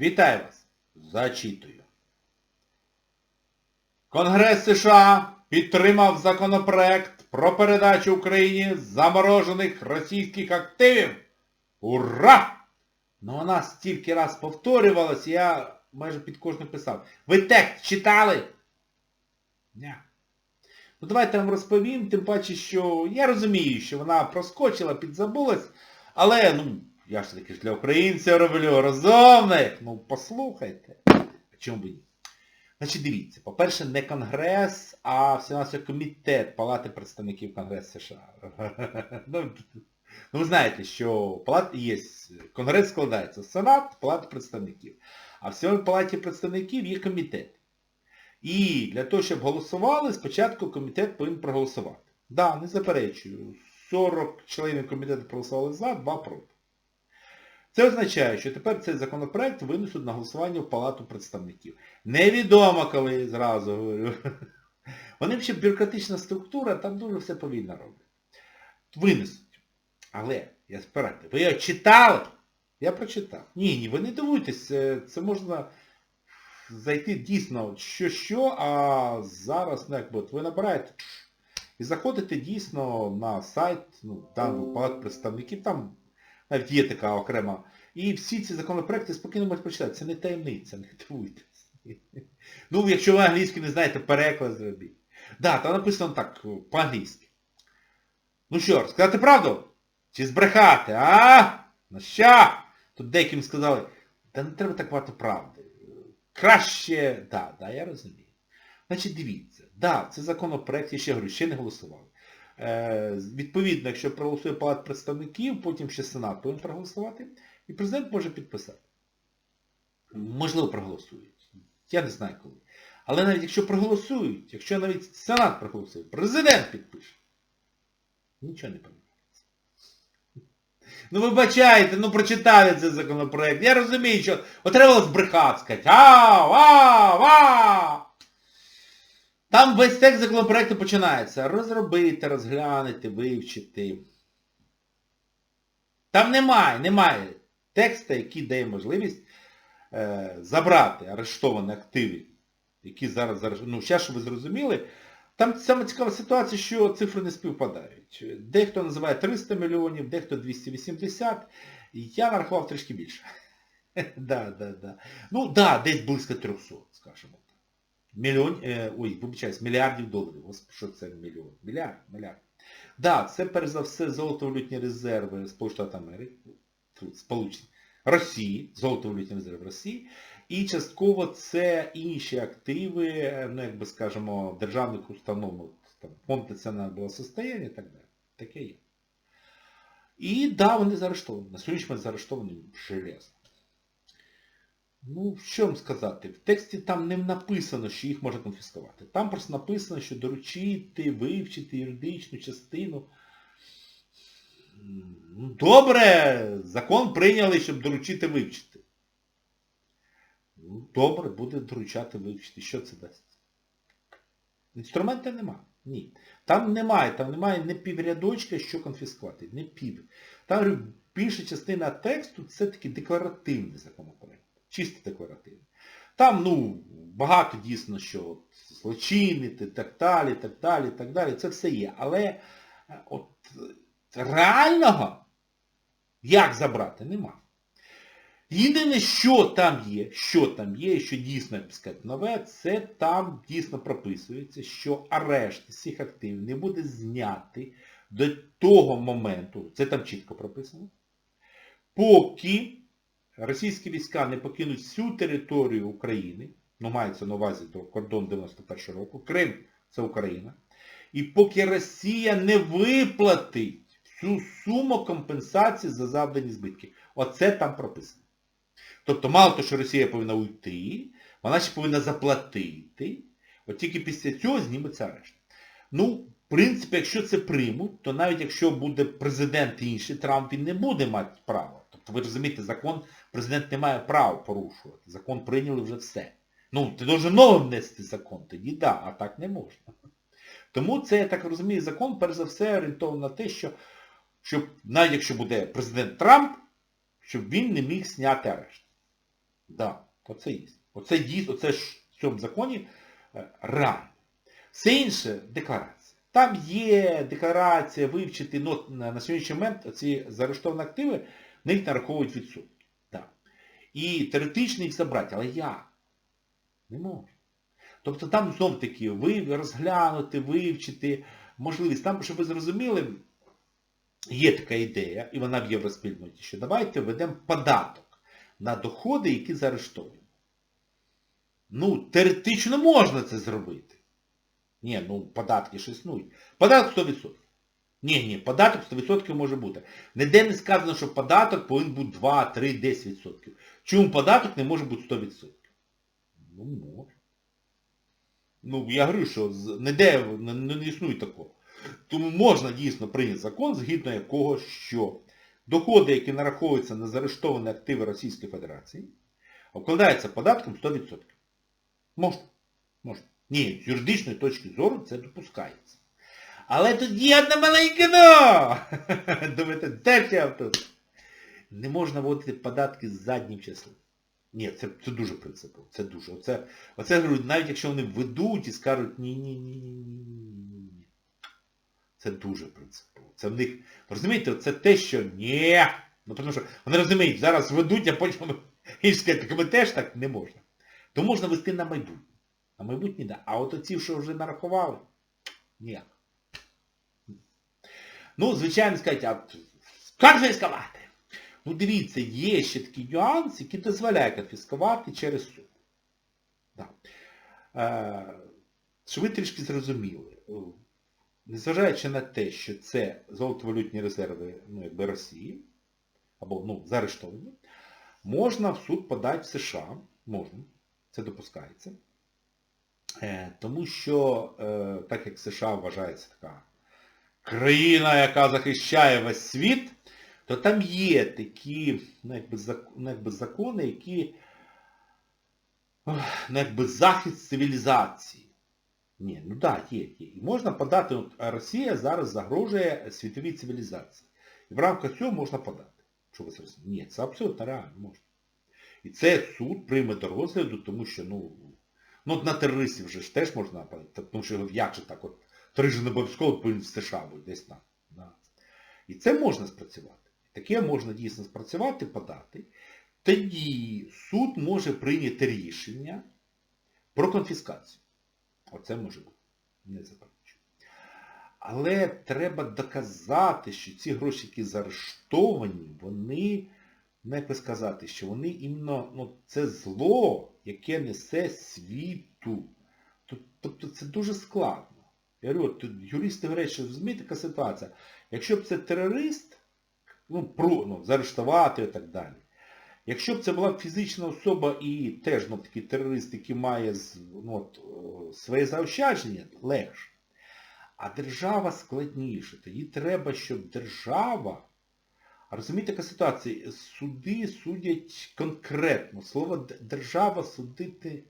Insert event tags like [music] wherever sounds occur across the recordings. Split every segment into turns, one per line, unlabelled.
Вітаю вас! Зачитую. Конгрес США підтримав законопроект про передачу Україні заморожених російських активів. Ура! Ну вона стільки раз повторювалась, я майже під кожним писав. Ви текст читали? Ня. Ну давайте вам розповім, тим паче, що я розумію, що вона проскочила, підзабулась, але, ну, я ж таки ж для українців роблю розумних. Ну, послухайте. А чому б ні? Значить, дивіться, по-перше, не Конгрес, а всього комітет Палати представників Конгресу США. [laughs] ну, ну, ви знаєте, що палат є, Конгрес складається Сенат, Палата представників. А в цьому Палаті представників є комітет. І для того, щоб голосували, спочатку комітет повинен проголосувати. Так, да, не заперечую. 40 членів комітету проголосували за, 2 проти. Це означає, що тепер цей законопроект винесуть на голосування в Палату представників. Невідомо коли, зразу говорю. Вони взагалі бюрократична структура, там дуже все повільно роблять. Винесуть. Але, я спирайте, ви його читали? Я прочитав. Ні, ні, ви не дивуйтесь, це, це можна зайти дійсно що-що, а зараз, ну, якби, от ви набираєте і заходите дійсно на сайт, ну, там палат представників, там навіть є така окрема. І всі ці законопроекти спокійно можуть прочитати. Це не таємниця, не дивуйтесь. [laughs] Ну, якщо ви англійську не знаєте, переклад зробіть. Да, там написано так, по-англійськи. Ну що, сказати правду? Чи збрехати, а? Ну що? Тут деяким сказали, та не треба так багато правди. Краще, да, да, я розумію. Значить, дивіться, да, це законопроект, я ще говорю, ще не голосували. Е, відповідно, якщо проголосує Палат представників, потім ще Сенат повинен проголосувати, і президент може підписати. Можливо, проголосують. Я не знаю коли. Але навіть якщо проголосують, якщо навіть Сенат проголосує, президент підпише. Нічого не поміняється. Ну вибачайте, ну прочитали цей законопроект. Я розумію, що треба збрехати, сказати, ау, ау, ау. Там весь текст законопроекту починається. Розробити, розглянути, вивчити. Там немає, немає текста, який дає можливість е, забрати арештовані активи, які зараз зараз... Ну, зараз, щоб ви зрозуміли, там саме цікава ситуація, що цифри не співпадають. Дехто називає 300 мільйонів, дехто 280. Я нарахував трішки більше. [laughs] да, да, да. Ну, да, десь близько 300, скажімо. Мільйон, е, ой, вибачаюсь, мільярдів доларів. Господи, що це мільйон? Мільярд, мільярд. Да, це перш за все золотовалютні резерви Сполучених Америки, Сполучені, Росії, золотовалютні резерви Росії. І частково це інші активи, ну, як би скажемо, державних установ, там, фонд національного благосостояння і так далі. Таке є. І да, вони заарештовані. На сьогоднішній момент заарештовані железно. Ну, що вам сказати? В тексті там не написано, що їх можна конфіскувати. Там просто написано, що доручити, вивчити юридичну частину. Ну, добре, закон прийняли, щоб доручити вивчити. Ну, добре, буде доручати вивчити. Що це дасть? Інструмента нема. Ні. Там немає, там немає не піврядочка, що конфіскувати. Не пів. Там більша частина тексту це такий декларативний законопроект. Чисто декларативний. Там, ну, багато дійсно, що от, злочинити, так далі, так далі, так далі. Це все є. Але от реального як забрати, нема. Єдине, що там є, що там є, що дійсно, би сказати, нове, це там дійсно прописується, що арешт всіх активів не буде знятий до того моменту, це там чітко прописано, поки російські війська не покинуть всю територію України, ну мається на увазі до кордону 91 року, Крим це Україна, і поки Росія не виплатить всю суму компенсації за завдані збитки. Оце там прописано. Тобто мало того, що Росія повинна уйти, вона ще повинна заплатити, от тільки після цього зніметься арешт. Ну, в принципі, якщо це приймуть, то навіть якщо буде президент інший, Трамп він не буде мати права. Тобто, ви розумієте, закон, президент не має права порушувати. Закон прийняли вже все. Ну, ти должен новий внести закон, тоді да, а так не можна. Тому це, я так розумію, закон, перш за все, орієнтований на те, що щоб, навіть якщо буде президент Трамп, щоб він не міг зняти арешт. Да, оце є. Оце дійсно, оце ж в цьому законі е, реально. Все інше декларація. Там є декларація вивчити, ну, на, сьогоднішній момент ці заарештовані активи, на них нараховують відсотки. Да. І теоретично їх забрати, але як? Не можна. Тобто там знов таки ви розглянути, вивчити можливість. Там, щоб ви зрозуміли, є така ідея, і вона в євроспільноті, що давайте введемо податок на доходи, які заарештовані. Ну, теоретично можна це зробити. Ні, ну податки ж існують. Податок 100%. Ні, ні, податок 100% може бути. Ніде не сказано, що податок повинен бути 2, 3, 10%. Чому податок не може бути 100%? Ну, може. Ну, я говорю, що ніде не, не, існує такого. Тому можна дійсно прийняти закон, згідно якого, що доходи, які нараховуються на заарештовані активи Російської Федерації, обкладаються податком 100%. Можна. Можна. Ні, з юридичної точки зору це допускається. Але є одне маленьке но! [laughs] Думаєте, де ж я тут? Не можна вводити податки з заднім числом. Ні, це, це дуже принципово. Це дуже. Оце, оце навіть якщо вони введуть і скажуть ні-ні-ні-ні-ні-ні. Це дуже принципово. Це в них, розумієте, це те, що ні. Ну, тому що вони розуміють, зараз ведуть, а потім [laughs] інші скажуть, так ми теж так не можна. То можна вести на майбутнє. На майбутнє, да. А от оці, що вже нарахували, ніяк. Ну, звичайно, скажуть, а конфіскувати. Ну, дивіться, є ще такий нюанс, який дозволяє конфіскувати через суд. Да. Е, щоб ви трішки зрозуміли, е, незважаючи на те, що це золотовалютні резерви ну, якби Росії, або ну, заарештовані, можна в суд подати в США, можна, це допускається. Е, тому що, е, так як США вважається така країна, яка захищає весь світ, то там є такі ну, якби, ну, якби, закони, які ну, якби, захист цивілізації. Ні, ну так, да, є, є. І можна подати, от Росія зараз загрожує світовій цивілізації. І в рамках цього можна подати. Що ви зрозуміли? Ні, це абсолютно реально можна. І це суд прийме до розгляду, тому що, ну, ну от на терористів вже ж теж можна тому що як же так, от три ж обов'язково повинні в США бути десь там. Да. І це можна спрацювати. Таке можна дійсно спрацювати, подати. Тоді суд може прийняти рішення про конфіскацію. Оце може бути. Не заперечую. Але треба доказати, що ці гроші, які заарештовані, вони, ну як би сказати, що вони іменно, ну, це зло, яке несе світу. Тоб- Тобто це дуже складно. Я говорю, от юристи говорять, що розумієте, така ситуація. Якщо б це терорист, ну, про, ну, заарештувати і так далі. Якщо б це була фізична особа і теж ну, такий терорист, який має ну, от, своє заощадження, легше. А держава складніше. Тоді треба, щоб держава... Розумієте, яка ситуація? Суди судять конкретно. Слово держава судити,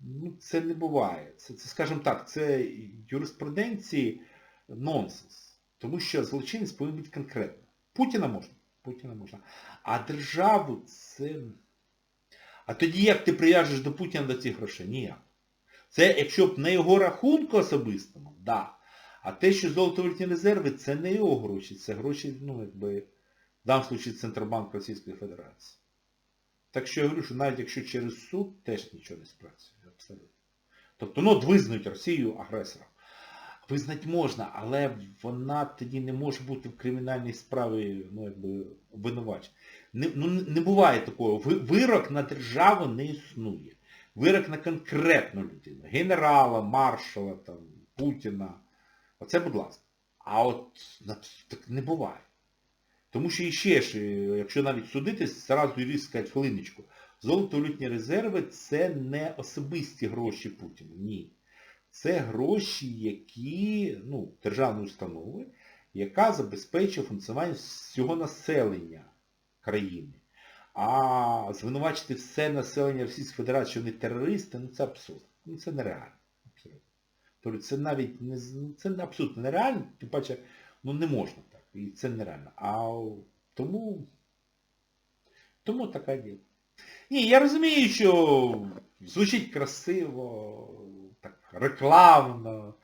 ну, це не буває. Це, це, скажімо так, це юриспруденції нонсенс. Тому що злочинець повинен бути конкретно. Путіна можна. Путіна можна. А державу це... А тоді як ти прив'яжеш до Путіна до цих грошей? Ніяк. Це якщо б на його рахунку особистому, да. А те, що золотовалютні резерви, це не його гроші, це гроші, ну, якби, в даному випадку Центробанк Російської Федерації. Так що я говорю, що навіть якщо через суд, теж нічого не спрацює. Абсолютно. Тобто, ну, визнають Росію агресором. Визнати можна, але вона тоді не може бути в кримінальній справі, ну, якби, обвинувачена. Не, ну, не буває такого. Вирок на державу не існує. Вирок на конкретну людину. Генерала, маршала, там, Путіна. Оце, будь ласка. А от так не буває. Тому що іще ж, якщо навіть судитись, зразу юрист скаже, хвилиночку, золотовалютні резерви це не особисті гроші Путіна. Ні. Це гроші, які, ну, державної установи, яка забезпечує функціонування всього населення країни. А звинувачити все населення Російської Федерації, що вони терористи, ну це абсурд. Ну це нереально. Тобто це навіть не ну, це абсолютно нереально, тим паче, ну не можна так. І це нереально. А тому, тому така діло. Ні, я розумію, що звучить красиво, так рекламно,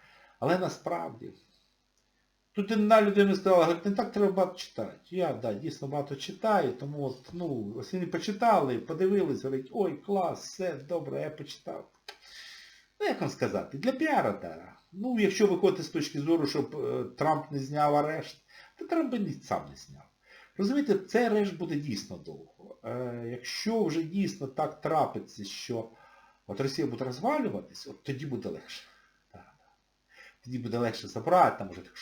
але насправді. Тут одна людина сказала, говорить, не так треба багато читати. Я, да, дійсно багато читаю, тому от, ну, ось вони почитали, подивились, говорять, ой, клас, все, добре, я почитав. Ну, як вам сказати, для піара, так. Ну, якщо виходити з точки зору, щоб е, Трамп не зняв арешт, то би сам не зняв. Розумієте, цей арешт буде дійсно довго. Е, якщо вже дійсно так трапиться, що от Росія буде розвалюватись, от тоді буде легше. Тоді буде легше забрати, там вже так.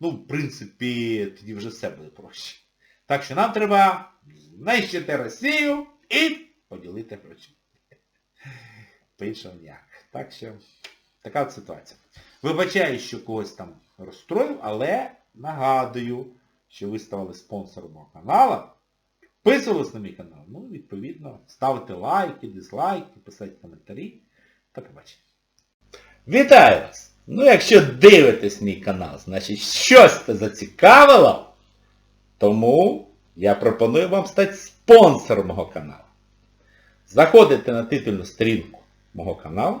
Ну, в принципі, тоді вже все буде проще. Так що нам треба знищити Росію і поділити гроші. По-іншому ніяк. Так що, така от ситуація. Вибачаю, що когось там розстроїв, але нагадую, що ви ставали спонсором мого каналу, підписувались на мій канал, ну, відповідно, ставити лайки, дизлайки, писати коментарі. Та побачення. Вітаю вас! Ну, якщо дивитесь мій канал, значить щось це зацікавило, тому я пропоную вам стати спонсором мого каналу. Заходите на титульну сторінку мого каналу,